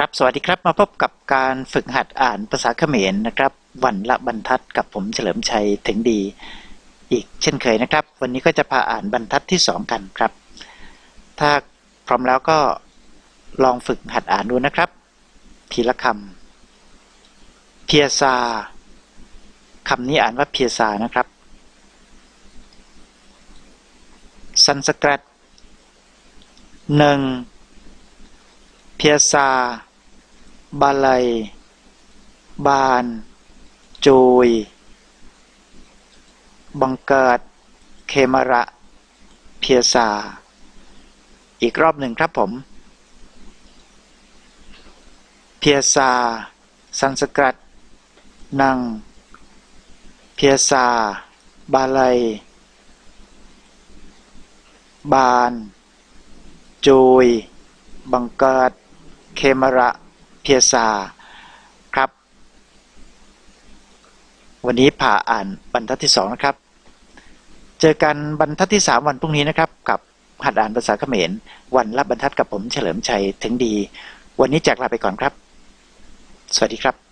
ครับ สวัสดีครับ มาพบกับการฝึกหัดอ่านภาษาเขมรนะครับ วันละบรรทัดกับผมเฉลิมชัยถึงดี อีกเช่นเคยนะครับ วันนี้ก็จะพาอ่านบรรทัดที่สองกันครับ ถ้าพร้อมแล้วก็ลองฝึกหัดอ่านดูนะครับ ทีละคำเพียซาคำนี้อ่านว่าเพียซานะครับสันสกรัตหนึ่ง ยซา บาลัย บาน จูย บังเกิด เคมระ เพียซา อีกรอบหนึ่งครับผม เพียซา สันสกรัตนัง เพียซา บาลัย บาน จูย บังเกิด เคมระเพียซาครับ วันนี้ผ่าอ่านบรรทัดที่สองนะครับ เจอกันบรรทัดที่สามวันพรุ่งนี้นะครับ กับหัดอ่านภาษาเขมร วันรับบรรทัดกับผมเฉลิมชัยถึงดี วันนี้จากลาไปก่อนครับ สวัสดีครับ